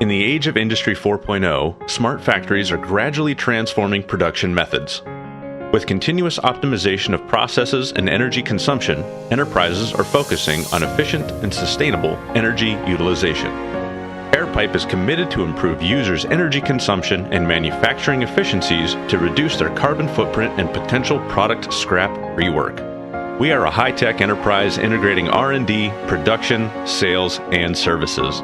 In the age of Industry 4.0, smart factories are gradually transforming production methods. With continuous optimization of processes and energy consumption, enterprises are focusing on efficient and sustainable energy utilization. Airpipe is committed to improve users' energy consumption and manufacturing efficiencies to reduce their carbon footprint and potential product scrap rework. We are a high-tech enterprise integrating R&D, production, sales, and services.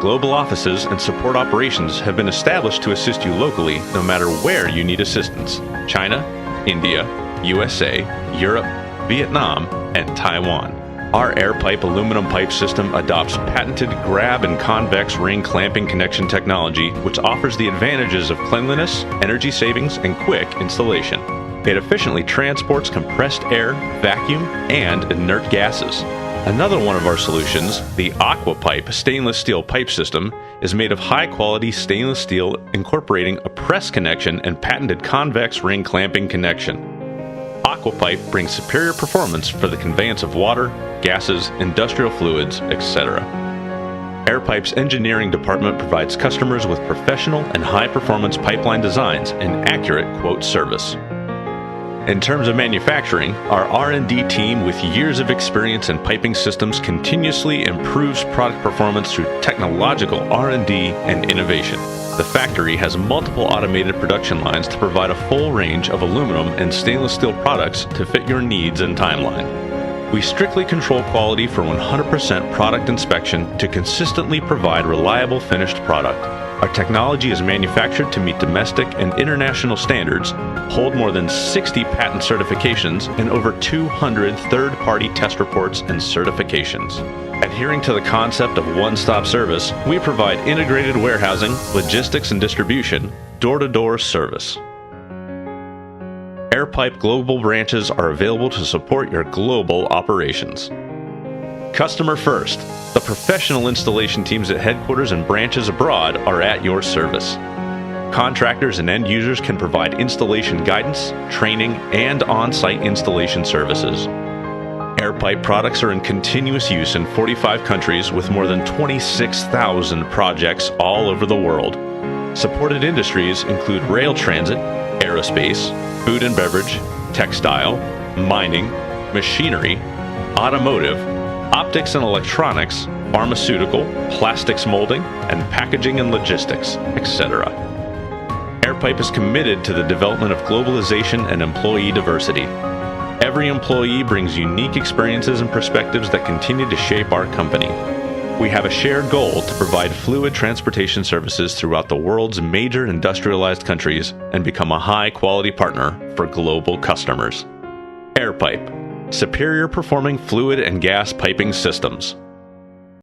Global offices and support operations have been established to assist you locally no matter where you need assistance China, India, USA, Europe, Vietnam, and Taiwan. Our AirPipe aluminum pipe system adopts patented grab and convex ring clamping connection technology, which offers the advantages of cleanliness, energy savings, and quick installation. It efficiently transports compressed air, vacuum, and inert gases. Another one of our solutions, the AquaPipe stainless steel pipe system, is made of high quality stainless steel incorporating a press connection and patented convex ring clamping connection. AquaPipe brings superior performance for the conveyance of water, gases, industrial fluids, etc. Airpipe's engineering department provides customers with professional and high performance pipeline designs and accurate quote service. In terms of manufacturing, our R&D team with years of experience in piping systems continuously improves product performance through technological R&D and innovation. The factory has multiple automated production lines to provide a full range of aluminum and stainless steel products to fit your needs and timeline. We strictly control quality for 100% product inspection to consistently provide reliable finished product. Our technology is manufactured to meet domestic and international standards, hold more than 60 patent certifications, and over 200 third party test reports and certifications. Adhering to the concept of one stop service, we provide integrated warehousing, logistics and distribution, door to door service. Airpipe global branches are available to support your global operations. Customer first. The professional installation teams at headquarters and branches abroad are at your service. Contractors and end users can provide installation guidance, training, and on site installation services. Airpipe products are in continuous use in 45 countries with more than 26,000 projects all over the world. Supported industries include rail transit, aerospace, food and beverage, textile, mining, machinery, automotive, optics and electronics, pharmaceutical, plastics molding, and packaging and logistics, etc. Airpipe is committed to the development of globalization and employee diversity. Every employee brings unique experiences and perspectives that continue to shape our company. We have a shared goal to provide fluid transportation services throughout the world's major industrialized countries and become a high quality partner for global customers. Airpipe superior performing fluid and gas piping systems.